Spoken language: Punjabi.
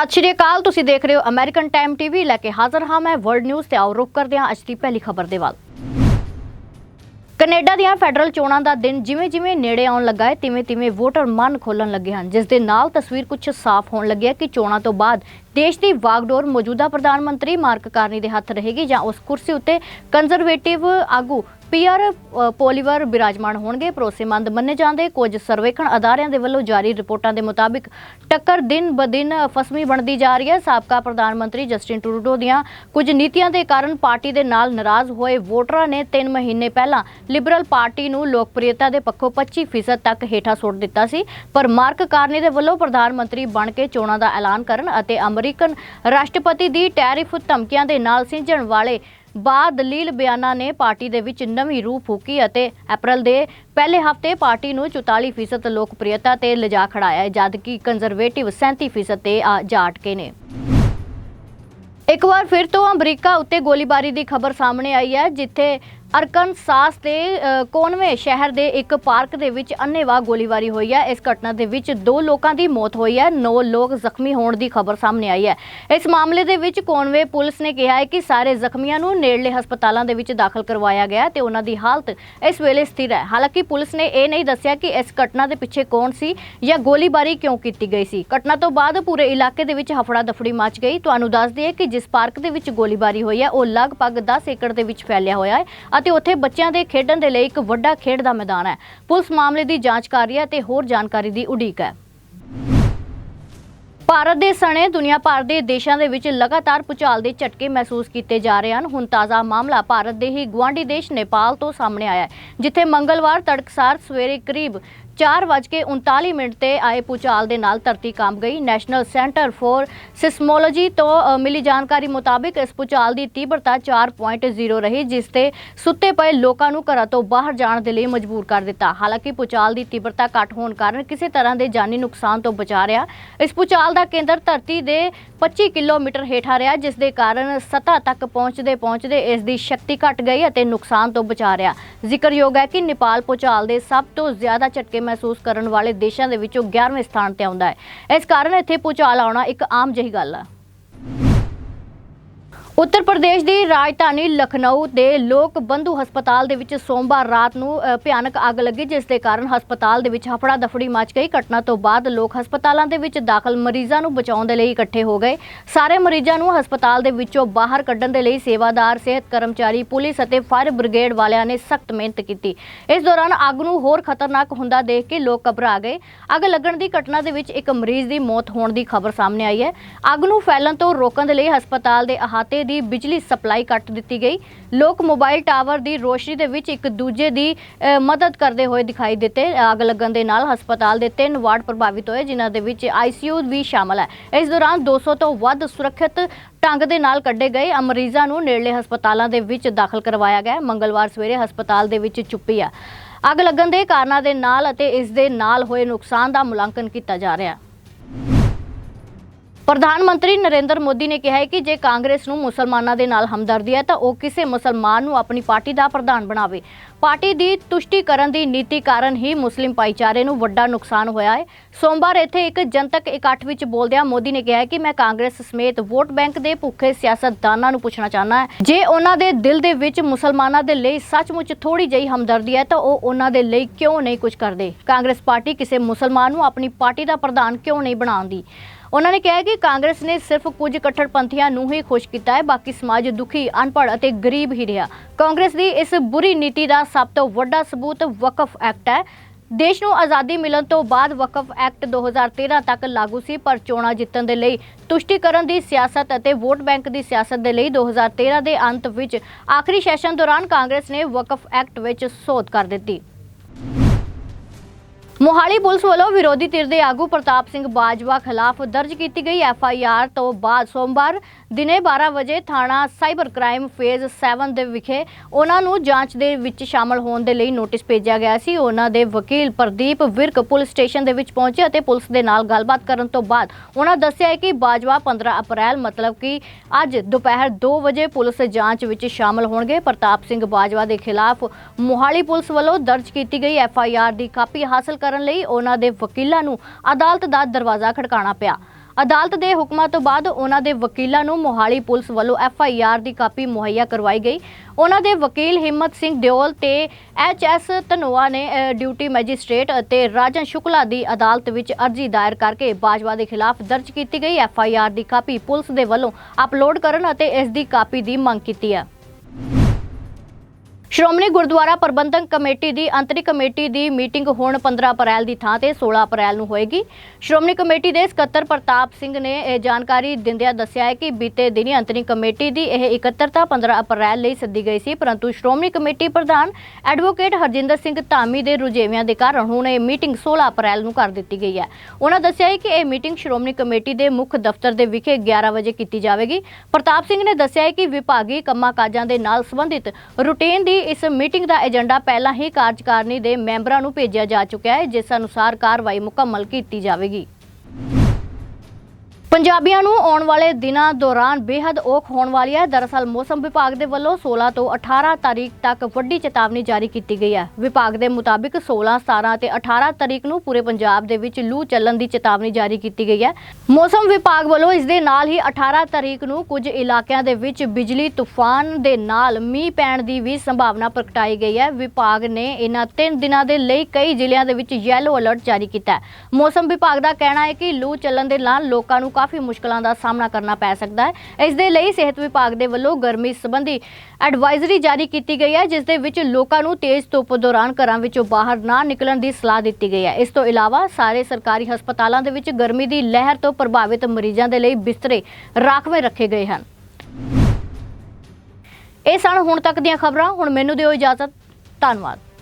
ਸਤਿ ਸ਼੍ਰੀ ਅਕਾਲ, ਤੁਸੀਂ ਦੇਖ ਰਹੇ ਹੋ ਅਮਰੀਕਨ ਟਾਈਮ ਟੀਵੀ ਲੈ ਕੇ ਹਾਜ਼ਰ ਹਾਂ ਮੈਂ ਵਰਲਡ ਨਿਊਜ਼ ਤੇ ਆਓ, ਰੁਕ ਕਰਦੇ ਹਾਂ ਅੱਜ ਦੀ ਪਹਿਲੀ ਖਬਰ ਦੇ ਵੱਲ। ਕੈਨੇਡਾ ਦੀਆਂ ਫੈਡਰਲ ਚੋਣਾਂ ਦਾ ਦਿਨ ਜਿਵੇਂ-ਜਿਵੇਂ ਨੇੜੇ ਆਉਣ ਲੱਗਾ ਹੈ, ਤਿਵੇਂ-ਤਿਵੇਂ ਵੋਟਰ ਮਨ ਖੋਲਣ ਲੱਗੇ ਹਨ। ਜਿਸ ਦੇ ਨਾਲ ਤਸਵੀਰ ਕੁਝ ਸਾਫ਼ ਹੋਣ ਲੱਗੀ ਹੈ ਕਿ ਚੋਣਾਂ ਤੋਂ ਬਾਅਦ ਦੇਸ਼ ਦੀ ਵਾਗਡੋਰ ਮੌਜੂਦਾ ਪ੍ਰਧਾਨ ਮੰਤਰੀ ਮਾਰਕ ਕਾਰਨੀ ਦੇ ਹੱਥ ਰਹੇਗੀ ਜਾਂ ਉਸ ਕੁਰਸੀ ਉੱਤੇ ਕੰਜ਼ਰਵੇਟਿਵ ਆਗੂ ਪੀਆਰ ਪੋਲੀਵਰ ਬਿਰਾਜਮਾਨ ਹੋਣਗੇ, ਭਰੋਸੇਮੰਦ ਮੰਨੇ ਜਾਂਦੇ। ਕੁਝ ਸਰਵੇਖਣ ਅਦਾਰਿਆਂ ਦੇ ਵੱਲੋਂ ਜਾਰੀ ਰਿਪੋਰਟਾਂ ਦੇ ਮੁਤਾਬਿਕ ਟੱਕਰ ਦਿਨ ਬਦਿਨ ਫਸਮੀ ਬਣਦੀ ਜਾ ਰਹੀ ਹੈ। ਸਾਬਕਾ ਪ੍ਰਧਾਨ ਮੰਤਰੀ ਜਸਟਿਨ ਟਰੂਡੋ ਦੀਆਂ ਕੁਝ ਨੀਤੀਆਂ ਦੇ ਕਾਰਨ ਪਾਰਟੀ ਦੇ ਨਾਲ ਨਾਰਾਜ਼ ਹੋਏ ਵੋਟਰਾਂ ਨੇ 3 ਮਹੀਨੇ ਪਹਿਲਾਂ ਲਿਬਰਲ ਪਾਰਟੀ ਨੂੰ ਲੋਕਪ੍ਰਿਯਤਾ ਦੇ ਪੱਖੋਂ 25% ਤੱਕ ਹੇਠਾਂ ਸੁੱਟ ਦਿੱਤਾ ਸੀ। ਪਰ ਮਾਰਕ ਕਾਰਨੀ ਦੇ ਵੱਲੋਂ ਪ੍ਰਧਾਨ ਮੰਤਰੀ ਬਣ ਕੇ ਚੋਣਾਂ ਦਾ ਐਲਾਨ ਕਰਨ ਅਤੇ ਅਮਰੀਕਨ ਰਾਸ਼ਟਰਪਤੀ ਦੀ ਟੈਰਿਫ ਧਮਕੀਆਂ ਦੇ ਨਾਲ ਸਿੰਝਣ ਵਾਲੇ ਬਾਦਲੀਲ ਬਿਆਨਾਂ ਨੇ ਪਾਰਟੀ ਦੇ ਵਿੱਚ ਨਵੀਂ ਰੂਹ ਫੂਕੀ ਅਤੇ ਅਪ੍ਰੈਲ ਦੇ ਪਹਿਲੇ ਹਫ਼ਤੇ ਪਾਰਟੀ ਨੂੰ 44% ਲੋਕਪ੍ਰਿਯਤਾ ਤੇ ਲਿਜਾ ਖੜਾਇਆ ਜਦਕਿ ਕੰਜ਼ਰਵੇਟਿਵ 37% ਤੇ ਆ ਜਾ ਨੇ। ਇੱਕ ਵਾਰ ਫਿਰ ਤੋਂ ਅਮਰੀਕਾ ਉੱਤੇ ਗੋਲੀਬਾਰੀ ਦੀ ਖਬਰ ਸਾਹਮਣੇ ਆਈ ਹੈ, ਜਿੱਥੇ ਅਰਕਨਸਾਸ ਦੇ ਕੋਨਵੇ ਸ਼ਹਿਰ ਦੇ ਇੱਕ ਪਾਰਕ ਦੇ ਵਿੱਚ ਅੰਨ੍ਹੇਵਾਹ ਗੋਲੀਬਾਰੀ ਹੋਈ ਹੈ। ਇਸ ਘਟਨਾ ਦੇ ਵਿੱਚ ਦੋ ਲੋਕਾਂ ਦੀ ਮੌਤ ਹੋਈ ਹੈ। 9 ਲੋਕ ਜ਼ਖਮੀ ਹੋਣ ਦੀ ਖਬਰ ਸਾਹਮਣੇ ਆਈ ਹੈ। ਇਸ ਮਾਮਲੇ ਦੇ ਵਿੱਚ ਕੋਨਵੇ ਪੁਲਿਸ ਨੇ ਕਿਹਾ ਹੈ ਕਿ ਸਾਰੇ ਜ਼ਖਮੀਆਂ ਨੂੰ ਨੇੜਲੇ ਹਸਪਤਾਲਾਂ ਦੇ ਵਿੱਚ ਦਾਖਲ ਕਰਵਾਇਆ ਗਿਆ ਹੈ ਤੇ ਉਹਨਾਂ ਦੀ ਹਾਲਤ ਇਸ ਵੇਲੇ ਸਥਿਰ ਹੈ। ਹਾਲਾਂਕਿ ਪੁਲਿਸ ਨੇ ਇਹ ਨਹੀਂ ਦੱਸਿਆ ਕਿ ਇਸ ਘਟਨਾ ਦੇ ਪਿੱਛੇ ਕੌਣ ਸੀ ਜਾਂ ਗੋਲੀਬਾਰੀ ਕਿਉਂ ਕੀਤੀ ਗਈ ਸੀ। ਘਟਨਾ ਤੋਂ ਬਾਅਦ ਪੂਰੇ ਇਲਾਕੇ ਦੇ ਵਿੱਚ ਹਫੜਾ ਦਫੜੀ ਮਚ ਗਈ। ਤੁਹਾਨੂੰ ਦੱਸ ਦਈਏ ਕਿ ਜਿਸ ਪਾਰਕ ਦੇ ਵਿੱਚ ਗੋਲੀਬਾਰੀ ਹੋਈ ਹੈ, ਉਹ ਲਗਭਗ 10 ਏਕੜ ਦੇ ਵਿੱਚ ਫੈਲਿਆ ਹੋਇਆ ਹੈ। ਅਤੇ ਉੱਥੇ ਬੱਚਿਆਂ ਦੇ ਖੇਡਣ ਦੇ ਲਈ ਇੱਕ ਵੱਡਾ ਖੇਡ ਦਾ ਮੈਦਾਨ ਹੈ। ਪੁਲਿਸ ਮਾਮਲੇ ਦੀ ਜਾਂਚ ਕਰ ਰਹੀ ਹੈ ਤੇ ਹੋਰ ਜਾਣਕਾਰੀ ਦੀ ਉਡੀਕ ਹੈ। ਭਾਰਤ ਦੇ ਸਣੇ ਦੁਨੀਆ ਭਰ ਦੇ ਦੇਸ਼ਾਂ ਦੇ ਵਿੱਚ ਲਗਾਤਾਰ ਭੂਚਾਲ ਦੇ ਝਟਕੇ ਮਹਿਸੂਸ ਕੀਤੇ ਜਾ ਰਹੇ ਹਨ। ਹੁਣ ਤਾਜ਼ਾ ਮਾਮਲਾ ਭਾਰਤ ਦੇ ਹੀ ਗੁਆਂਢੀ ਦੇਸ਼ ਨੇਪਾਲ ਤੋਂ ਸਾਹਮਣੇ ਆਇਆ ਹੈ, ਜਿੱਥੇ ਮੰਗਲਵਾਰ ਤੜਕਸਾਰ ਸਵੇਰੇ ਕਰੀਬ 4:39 ਮਿੰਟ ਤੇ ਆਏ ਭੂਚਾਲ ਦੇ ਨਾਲ ਧਰਤੀ ਕੰਬ ਗਈ। ਨੈਸ਼ਨਲ ਸੈਂਟਰ ਫੋਰ ਸਿਸਮੋਲੋਜੀ ਤੋਂ ਮਿਲੀ ਜਾਣਕਾਰੀ ਮੁਤਾਬਿਕ ਇਸ ਭੂਚਾਲ ਦੀ ਤੀਬਰਤਾ 4.0 ਰਹੀ, ਜਿਸ ਤੇ ਸੁੱਤੇ ਪਏ ਲੋਕਾਂ ਨੂੰ ਘਰਾਂ ਤੋਂ ਬਾਹਰ ਜਾਣ ਦੇ ਲਈ ਮਜਬੂਰ ਕਰ ਦਿੱਤਾ। ਹਾਲਾਂਕਿ ਭੂਚਾਲ ਦੀ ਤੀਬਰਤਾ ਘੱਟ ਹੋਣ ਕਾਰਨ ਕਿਸੇ ਤਰ੍ਹਾਂ ਦੇ ਜਾਨੀ ਨੁਕਸਾਨ ਤੋਂ ਬਚਾ ਰਿਹਾ। ਇਸ ਭੂਚਾਲ ਦਾ ਕੇਂਦਰ ਧਰਤੀ ਦੇ 25 ਕਿਲੋਮੀਟਰ ਹੇਠਾਂ ਰਿਹਾ, ਜਿਸ ਦੇ ਕਾਰਨ ਸਤ੍ਹਾ ਤੱਕ ਪਹੁੰਚਦੇ ਪਹੁੰਚਦੇ ਇਸ ਦੀ ਸ਼ਕਤੀ ਘਟ ਗਈ ਅਤੇ ਨੁਕਸਾਨ ਤੋਂ ਬਚਾ ਰਿਹਾ। ਜ਼ਿਕਰਯੋਗ ਹੈ ਕਿ ਨੇਪਾਲ ਭੂਚਾਲ ਦੇ ਸਭ ਤੋਂ ਜ਼ਿਆਦਾ ਝਟਕੇ ਮਹਿਸੂਸ ਕਰਨ ਵਾਲੇ ਦੇਸ਼ਾਂ ਦੇ ਵਿੱਚੋਂ 11ਵੇਂ ਸਥਾਨ ਤੇ ਆਉਂਦਾ ਹੈ। ਇਸ ਕਾਰਨ ਇੱਥੇ ਭੂਚਾਲ ਆਉਣਾ ਇੱਕ ਆਮ ਜਿਹੀ ਗੱਲ ਹੈ ਉੱਤਰ ਪ੍ਰਦੇਸ਼ ਦੀ ਰਾਜਧਾਨੀ ਲਖਨਊ ਦੇ ਲੋਕ ਬੰਧੂ ਹਸਪਤਾਲ ਦੇ ਵਿੱਚ ਸੋਮਵਾਰ ਰਾਤ ਨੂੰ ਭਿਆਨਕ ਅੱਗ ਲੱਗੀ, ਜਿਸ ਦੇ ਕਾਰਨ ਹਸਪਤਾਲ ਦੇ ਵਿੱਚ ਹਫੜਾ ਦਫੜੀ ਮਚ ਗਈ। ਘਟਨਾ ਤੋਂ ਬਾਅਦ ਲੋਕ ਹਸਪਤਾਲਾਂ ਦੇ ਵਿੱਚ ਦਾਖਲ ਮਰੀਜ਼ਾਂ ਨੂੰ ਬਚਾਉਣ ਦੇ ਲਈ ਇਕੱਠੇ ਹੋ ਗਏ। ਸਾਰੇ ਮਰੀਜ਼ਾਂ ਨੂੰ ਹਸਪਤਾਲ ਦੇ ਵਿੱਚੋਂ ਬਾਹਰ ਕੱਢਣ ਦੇ ਲਈ ਸੇਵਾਦਾਰ, ਸਿਹਤ ਕਰਮਚਾਰੀ, ਪੁਲਿਸ ਅਤੇ ਫਾਇਰ ਬ੍ਰਿਗੇਡ ਵਾਲਿਆਂ ਨੇ ਸਖਤ ਮਿਹਨਤ ਕੀਤੀ। ਇਸ ਦੌਰਾਨ ਅੱਗ ਨੂੰ ਹੋਰ ਖਤਰਨਾਕ ਹੁੰਦਾ ਦੇਖ ਕੇ ਲੋਕ ਘਬਰਾ ਗਏ। ਅੱਗ ਲੱਗਣ ਦੀ ਘਟਨਾ ਦੇ ਵਿੱਚ ਇੱਕ ਮਰੀਜ਼ ਦੀ ਮੌਤ ਹੋਣ ਦੀ ਖਬਰ ਸਾਹਮਣੇ ਆਈ ਹੈ। ਅੱਗ ਨੂੰ ਫੈਲਣ ਤੋਂ ਰੋਕਣ ਦੇ ਲਈ ਹਸਪਤਾਲ ਦੇ ਅਹਾਤੇ ਦੀ ਬਿਜਲੀ ਸਪਲਾਈ ਕੱਟ ਦਿੱਤੀ ਗਈ। ਲੋਕ ਮੋਬਾਈਲ ਟਾਵਰ ਦੀ ਰੋਸ਼ਨੀ ਦੇ ਵਿੱਚ ਇੱਕ ਦੂਜੇ ਦੀ ਮਦਦ ਕਰਦੇ ਹੋਏ ਦਿਖਾਈ ਦਿੱਤੇ। ਅੱਗ ਲੱਗਣ ਦੇ ਨਾਲ ਹਸਪਤਾਲ ਦੇ ਤਿੰਨ ਵਾਰਡ ਪ੍ਰਭਾਵਿਤ ਹੋਏ, ਜਿਨ੍ਹਾਂ ਦੇ ਵਿੱਚ ਆਈਸੀਯੂ ਵੀ ਸ਼ਾਮਲ ਹੈ। ਇਸ ਦੌਰਾਨ 200 ਤੋਂ ਵੱਧ ਸੁਰੱਖਿਅਤ ਢੰਗ ਦੇ ਨਾਲ ਕੱਢੇ ਗਏ। ਮਰੀਜ਼ਾਂ ਨੂੰ ਨੇੜਲੇ ਹਸਪਤਾਲਾਂ ਦੇ ਵਿੱਚ ਦਾਖਲ ਕਰਵਾਇਆ ਗਿਆ। ਮੰਗਲਵਾਰ ਸਵੇਰੇ ਹਸਪਤਾਲ ਦੇ ਵਿੱਚ ਚੁੱਪੀ ਆ ਅੱਗ ਲੱਗਣ ਦੇ ਕਾਰਨਾਂ ਦੇ ਨਾਲ ਅਤੇ ਇਸ ਦੇ ਨਾਲ ਹੋਏ ਨੁਕਸਾਨ ਦਾ ਮੁਲਾਂਕਣ ਕੀਤਾ ਜਾ ਰਿਹਾ ਹੈ। ਪ੍ਰਧਾਨ ਮੰਤਰੀ ਨਰਿੰਦਰ ਮੋਦੀ ਨੇ ਕਿਹਾ ਹੈ ਕਿ ਜੇ ਕਾਂਗਰਸ ਨੂੰ ਮੁਸਲਮਾਨਾਂ ਦੇ ਨਾਲ ਹਮਦਰਦੀ ਹੈ ਤਾਂ ਉਹ ਕਿਸੇ ਮੁਸਲਮਾਨ ਨੂੰ ਆਪਣੀ ਪਾਰਟੀ ਦਾ ਪ੍ਰਧਾਨ ਬਣਾਵੇ। ਪਾਰਟੀ ਦੀ ਤੁਸ਼ਟੀਕਰਨ ਦੀ ਨੀਤੀ ਕਾਰਨ ਹੀ ਮੁਸਲਿਮ ਭਾਈਚਾਰੇ ਨੂੰ ਵੱਡਾ ਨੁਕਸਾਨ ਹੋਇਆ ਹੈ। ਸੋਮਵਾਰ ਇੱਥੇ ਇੱਕ ਜਨਤਕ ਇਕੱਠ ਵਿੱਚ ਬੋਲਦਿਆਂ ਮੋਦੀ ਨੇ ਕਿਹਾ ਕਿ ਮੈਂ ਕਾਂਗਰਸ ਸਮੇਤ ਵੋਟ ਬੈਂਕ ਦੇ ਭੁੱਖੇ ਸਿਆਸਤਦਾਨਾਂ ਨੂੰ ਪੁੱਛਣਾ ਚਾਹਨਾ ਹੈ। ਜੇ ਉਹਨਾਂ ਦੇ ਦਿਲ ਦੇ ਵਿੱਚ ਮੁਸਲਮਾਨਾਂ ਦੇ ਲਈ ਸੱਚਮੁੱਚ ਥੋੜੀ ਜਿਹੀ ਹਮਦਰਦੀ ਹੈ ਤਾਂ ਉਹ ਉਹਨਾਂ ਦੇ ਲਈ ਕਿਉਂ ਨਹੀਂ ਕੁਝ ਕਰਦੇ? ਕਾਂਗਰਸ ਪਾਰਟੀ ਕਿਸੇ ਮੁਸਲਮਾਨ ਨੂੰ ਆਪਣੀ ਪਾਰਟੀ ਦਾ ਪ੍ਰਧਾਨ ਕਿਉਂ ਨਹੀਂ ਬਣਾਉਂਦੀ? ਉਹਨਾਂ ਨੇ ਕਿਹਾ ਕਿ ਕਾਂਗਰਸ ਨੇ ਸਿਰਫ ਕੁਝ ਕੱਟੜਪੰਥੀਆਂ ਨੂੰ ਹੀ ਖੁਸ਼ ਕੀਤਾ ਹੈ, ਬਾਕੀ ਸਮਾਜ ਦੁਖੀ, ਅਨਪੜ੍ਹ ਅਤੇ ਗਰੀਬ ਹੀ ਰਿਹਾ। ਕਾਂਗਰਸ ਦੀ ਇਸ ਬੁਰੀ ਨੀਤੀ ਦਾ ਸਭ ਤੋਂ ਵੱਡਾ ਸਬੂਤ ਵਕਫ ਐਕਟ ਹੈ। ਦੇਸ਼ ਨੂੰ ਆਜ਼ਾਦੀ ਮਿਲਣ ਤੋਂ ਬਾਅਦ ਵਕਫ ਐਕਟ 2013 ਤੱਕ ਲਾਗੂ ਸੀ, ਪਰ ਚੋਣਾਂ ਜਿੱਤਣ ਦੇ ਲਈ, ਤੁਸ਼ਟੀਕਰਨ ਦੀ ਸਿਆਸਤ ਅਤੇ ਵੋਟ ਬੈਂਕ ਦੀ ਸਿਆਸਤ ਦੇ ਲਈ 2013 ਦੇ ਅੰਤ ਵਿੱਚ ਆਖਰੀ ਸੈਸ਼ਨ ਦੌਰਾਨ ਕਾਂਗਰਸ ਨੇ ਵਕਫ ਐਕਟ ਵਿੱਚ ਸੋਧ ਕਰ ਦਿੱਤੀ। ਮੋਹਾਲੀ ਪੁਲਿਸ ਵੱਲੋਂ ਵਿਰੋਧੀ ਧਿਰ ਦੇ ਆਗੂ ਪ੍ਰਤਾਪ ਸਿੰਘ ਬਾਜਵਾ ਖਿਲਾਫ ਦਰਜ ਕੀਤੀ ਗਈ ਐਫ ਆਈ ਆਰ ਤੋਂ ਬਾਅਦ ਸੋਮਵਾਰ ਦਿਨੇ 12 ਵਜੇ ਥਾਣਾ ਸਾਈਬਰ ਕ੍ਰਾਈਮ ਫੇਜ਼ 7 ਦੇ ਵਿਖੇ ਉਹਨਾਂ ਨੂੰ ਜਾਂਚ ਦੇ ਵਿੱਚ ਸ਼ਾਮਲ ਹੋਣ ਦੇ ਲਈ ਨੋਟਿਸ ਭੇਜਿਆ ਗਿਆ ਸੀ। ਉਹਨਾਂ ਦੇ ਵਕੀਲ ਪ੍ਰਦੀਪ ਵਿਰਕ ਪੁਲਿਸ ਸਟੇਸ਼ਨ ਦੇ ਵਿੱਚ ਪਹੁੰਚੇ ਅਤੇ ਪੁਲਿਸ ਦੇ ਨਾਲ ਗੱਲਬਾਤ ਕਰਨ ਤੋਂ ਬਾਅਦ ਉਹਨਾਂ ਦੱਸਿਆ ਕਿ ਬਾਜਵਾ 15 ਅਪ੍ਰੈਲ ਮਤਲਬ ਕਿ ਅੱਜ ਦੁਪਹਿਰ 2 ਵਜੇ ਪੁਲਿਸ ਜਾਂਚ ਵਿੱਚ ਸ਼ਾਮਲ ਹੋਣਗੇ। ਪ੍ਰਤਾਪ ਸਿੰਘ ਬਾਜਵਾ ਦੇ ਖਿਲਾਫ ਮੋਹਾਲੀ ਪੁਲਿਸ ਵੱਲੋਂ ਦਰਜ ਕੀਤੀ ਗਈ ਐਫ ਆਈ ਆਰ ਦੀ ਕਾਪੀ ਹਾਸਲ ਕਰਨ ਲਈ ਉਹਨਾਂ ਦੇ ਵਕੀਲਾਂ ਨੂੰ ਅਦਾਲਤ ਦਾ ਦਰਵਾਜ਼ਾ ਖੜਕਾਉਣਾ ਪਿਆ। ਅਦਾਲਤ ਦੇ ਹੁਕਮਾਂ ਤੋਂ ਬਾਅਦ ਉਹਨਾਂ ਦੇ ਵਕੀਲਾਂ ਨੂੰ ਮੋਹਾਲੀ ਪੁਲਿਸ ਵੱਲੋਂ ਐਫ ਆਈ ਆਰ ਦੀ ਕਾਪੀ ਮੁਹੱਈਆ ਕਰਵਾਈ ਗਈ। ਉਹਨਾਂ ਦੇ ਵਕੀਲ ਹਿੰਮਤ ਸਿੰਘ ਦਿਓਲ ਤੇ ਐਚ ਐਸ ਧਨੋਆ ਨੇ ਡਿਊਟੀ ਮੈਜਿਸਟ੍ਰੇਟ ਅਤੇ ਰਾਜਨ ਸ਼ੁਕਲਾ ਦੀ ਅਦਾਲਤ ਵਿੱਚ ਅਰਜ਼ੀ ਦਾਇਰ ਕਰਕੇ ਬਾਜਵਾ ਦੇ ਖਿਲਾਫ ਦਰਜ ਕੀਤੀ ਗਈ। ਐਫ ਆਈ ਆਰ ਦੀ ਕਾਪੀ ਪੁਲਿਸ ਦੇ ਵੱਲੋਂ ਅਪਲੋਡ ਕਰਨ ਅਤੇ ਇਸ ਦੀ ਕਾਪੀ ਦੀ ਮੰਗ ਕੀਤੀ ਹੈ। ਸ਼੍ਰੋਮਣੀ ਗੁਰਦੁਆਰਾ ਪ੍ਰਬੰਧਕ ਕਮੇਟੀ ਦੀ ਅੰਤਰਿਕ ਕਮੇਟੀ ਦੀ ਮੀਟਿੰਗ ਹੁਣ 15 ਅਪ੍ਰੈਲ ਦੀ ਥਾਂ ਤੇ 16 ਅਪ੍ਰੈਲ ਨੂੰ ਹੋਏਗੀ। ਸ਼੍ਰੋਮਣੀ ਕਮੇਟੀ ਦੇ ਸਕੱਤਰ ਪ੍ਰਤਾਪ ਸਿੰਘ ਨੇ ਇਹ ਜਾਣਕਾਰੀ ਦਿੰਦਿਆਂ ਦੱਸਿਆ ਹੈ ਕਿ ਬੀਤੇ ਦਿਨੀ ਅੰਤਰਿਕ ਕਮੇਟੀ ਦੀ ਇਹ ਇਕੱਤਰਤਾ 15 ਅਪ੍ਰੈਲ ਲਈ ਸੱਦੀ ਗਈ ਸੀ, ਪਰੰਤੂ ਸ਼੍ਰੋਮਣੀ ਕਮੇਟੀ ਪ੍ਰਧਾਨ ਐਡਵੋਕੇਟ ਹਰਜਿੰਦਰ ਸਿੰਘ ਧਾਮੀ ਦੇ ਰੁਝੇਵਿਆਂ ਦੇ ਕਾਰਨ ਹੁਣ ਇਹ ਮੀਟਿੰਗ 16 ਅਪ੍ਰੈਲ ਨੂੰ ਕਰ ਦਿੱਤੀ ਗਈ ਹੈ। ਉਹਨਾਂ ਦੱਸਿਆ ਹੈ ਕਿ ਇਹ ਮੀਟਿੰਗ ਸ਼੍ਰੋਮਣੀ ਕਮੇਟੀ ਦੇ ਮੁੱਖ ਦਫ਼ਤਰ ਦੇ ਵਿਖੇ 11 ਵਜੇ ਕੀਤੀ ਜਾਵੇਗੀ। ਪ੍ਰਤਾਪ ਸਿੰਘ ਨੇ ਦੱਸਿਆ ਹੈ ਕਿ ਵਿਭਾਗੀ ਕੰਮਾਂ ਕਾਜਾਂ ਦੇ ਨਾਲ ਸੰਬੰਧਿਤ ਰੁਟੀਨ ਦੀ ਇਸ ਮੀਟਿੰਗ ਦਾ ਏਜੰਡਾ ਪਹਿਲਾਂ ਹੀ ਕਾਰਜਕਾਰਨੀ ਦੇ ਮੈਂਬਰਾਂ ਨੂੰ ਭੇਜਿਆ ਜਾ ਚੁੱਕਿਆ ਹੈ, ਜਿਸ ਅਨੁਸਾਰ ਕਾਰਵਾਈ ਮੁਕੰਮਲ ਕੀਤੀ ਜਾਵੇਗੀ। ਪੰਜਾਬੀਆਂ ਨੂੰ ਆਉਣ ਵਾਲੇ ਦਿਨਾਂ ਦੌਰਾਨ ਬੇहद ਔਖ ਹੋਣ ਵਾਲੀ ਹੈ। ਦਰਅਸਲ ਮੌਸਮ ਵਿਭਾਗ ਦੇ ਵੱਲੋਂ 16 ਤੋਂ 18 ਤਾਰੀਖ ਤੱਕ ਵੱਡੀ ਚੇਤਾਵਨੀ ਜਾਰੀ ਕੀਤੀ ਗਈ ਹੈ। ਵਿਭਾਗ ਦੇ ਮੁਤਾਬਿਕ 16 17 ਤੇ 18 ਤਾਰੀਖ ਨੂੰ ਪੂਰੇ ਪੰਜਾਬ ਦੇ ਵਿੱਚ ਲੂ ਚੱਲਣ ਦੀ ਚੇਤਾਵਨੀ ਜਾਰੀ ਕੀਤੀ ਗਈ ਹੈ। ਮੌਸਮ ਵਿਭਾਗ ਵੱਲੋਂ ਇਸ ਦੇ ਨਾਲ ਹੀ 18 ਤਾਰੀਖ ਨੂੰ ਕੁਝ ਇਲਾਕਿਆਂ ਦੇ ਵਿੱਚ ਬਿਜਲੀ ਤੂਫਾਨ ਦੇ ਨਾਲ ਮੀਂਹ ਪੈਣ ਦੀ ਵੀ ਸੰਭਾਵਨਾ ਪ੍ਰਗਟਾਈ ਗਈ ਹੈ। ਵਿਭਾਗ ਨੇ ਇਹਨਾਂ 3 ਦਿਨਾਂ ਦੇ ਲਈ ਕਈ ਜ਼ਿਲ੍ਹਿਆਂ ਦੇ ਵਿੱਚ ਯੈਲੋ ਅਲਰਟ ਜਾਰੀ ਕੀਤਾ ਹੈ। ਮੌਸਮ ਵਿਭਾਗ ਦਾ ਕਹਿਣਾ ਹੈ ਕਿ ਲੂ ਚੱਲਣ ਦੇ ਨਾਲ ਲੋਕਾਂ ਨੂੰ ਕਾਫੀ ਮੁਸ਼ਕਲਾਂ ਦਾ ਸਾਹਮਣਾ ਕਰਨਾ ਪੈ ਸਕਦਾ ਹੈ। ਇਸ ਦੇ ਲਈ ਸਿਹਤ ਵਿਭਾਗ ਦੇ ਵੱਲੋਂ ਗਰਮੀ ਸੰਬੰਧੀ ਐਡਵਾਈਜ਼ਰੀ ਜਾਰੀ ਕੀਤੀ ਗਈ ਹੈ, ਜਿਸ ਦੇ ਵਿੱਚ ਲੋਕਾਂ ਨੂੰ ਤੇਜ਼ ਧੁੱਪ ਦੌਰਾਨ ਘਰਾਂ ਵਿੱਚੋਂ ਬਾਹਰ ਨਾ ਨਿਕਲਣ ਦੀ ਸਲਾਹ ਦਿੱਤੀ ਗਈ ਹੈ। ਇਸ ਤੋਂ ਇਲਾਵਾ ਸਾਰੇ ਸਰਕਾਰੀ ਹਸਪਤਾਲਾਂ ਦੇ ਵਿੱਚ ਗਰਮੀ ਦੀ ਲਹਿਰ ਤੋਂ ਪ੍ਰਭਾਵਿਤ ਮਰੀਜ਼ਾਂ ਦੇ ਲਈ ਬਿਸਤਰੇ, ਰਾਖਵੇਂ ਰੱਖੇ ਗਏ ਹਨ। ਇਹ ਸਨ ਹੁਣ ਤੱਕ ਦੀਆਂ ਖਬਰਾਂ। ਹੁਣ ਮੈਨੂੰ ਦਿਓ ਇਜਾਜ਼ਤ। ਧੰਨਵਾਦ।